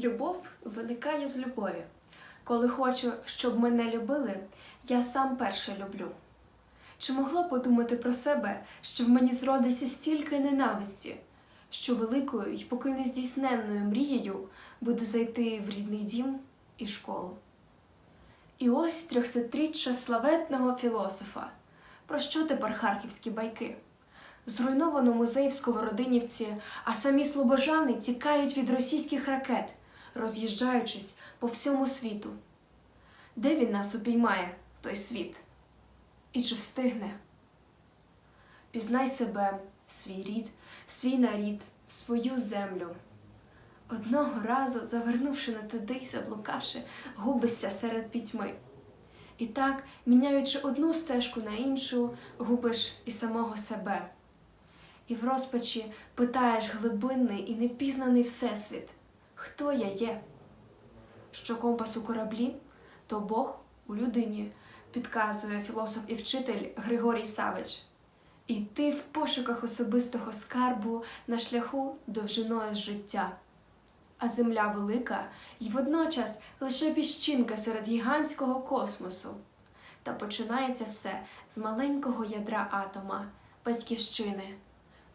Любов виникає з любові. Коли хочу, щоб мене любили, я сам перше люблю. Чи могла подумати про себе, що в мені зродиться стільки ненависті, що великою й поки не здійсненною мрією буде зайти в рідний дім і школу? І ось трьохсотріччя славетного філософа. Про що тепер харківські байки? Зруйновано музей в Сковородинівці, а самі слобожани тікають від російських ракет, роз'їжджаючись по всьому світу. Де він нас упіймає, той світ? І чи встигне? Пізнай себе, свій рід, свій нарід, свою землю. Одного разу, завернувши не туди й заблукавши, губишся серед пітьми. І так, міняючи одну стежку на іншу, губиш і самого себе. І в розпачі питаєш глибинний і непізнаний всесвіт, хто я є? Що компас у кораблі, то Бог у людині, підказує філософ і вчитель Григорій Савич. І ти в пошуках особистого скарбу на шляху довжиною життя. А земля велика і водночас лише піщинка серед гігантського космосу. Та починається все з маленького ядра атома, батьківщини.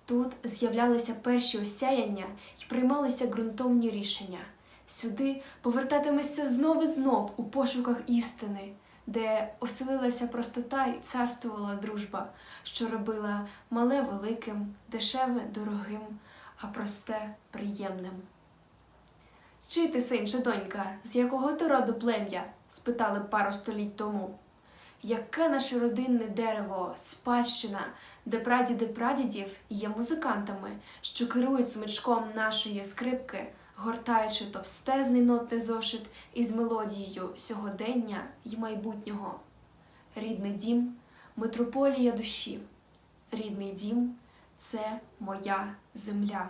Тут з'являлися перші осяяння і приймалися ґрунтовні рішення. Сюди повертатимешся знов і знов у пошуках істини, де оселилася простота і царствувала дружба, що робила мале великим, дешеве дорогим, а просте приємним. Чи ти, син чи донька, з якого ти роду плем'я? спитали пару століть тому. Яке наше родинне дерево, спадщина, де прадіди прадідів є музикантами, що керують смичком нашої скрипки, гортаючи товстезний нотний зошит із мелодією сьогодення й майбутнього. Рідний дім митрополія душі. Рідний дім це моя земля.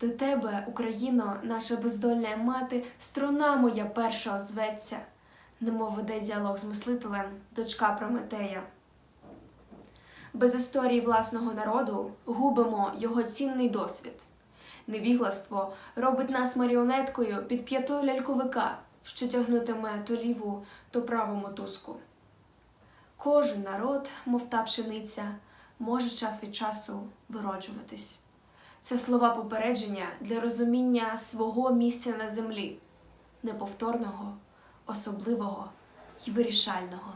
До тебе, Україно, наша бездольна мати, струна моя перша озветься, немов веде діалог з мислителем, дочка Прометея. Без історії власного народу губимо його цінний досвід. Невігластво робить нас маріонеткою під п'ятою ляльковика, що тягнутиме то ліву, то праву мотузку. Кожен народ, мов та пшениця, може час від часу вироджуватись. Це слова попередження для розуміння свого місця на землі, неповторного, особливого й вирішального.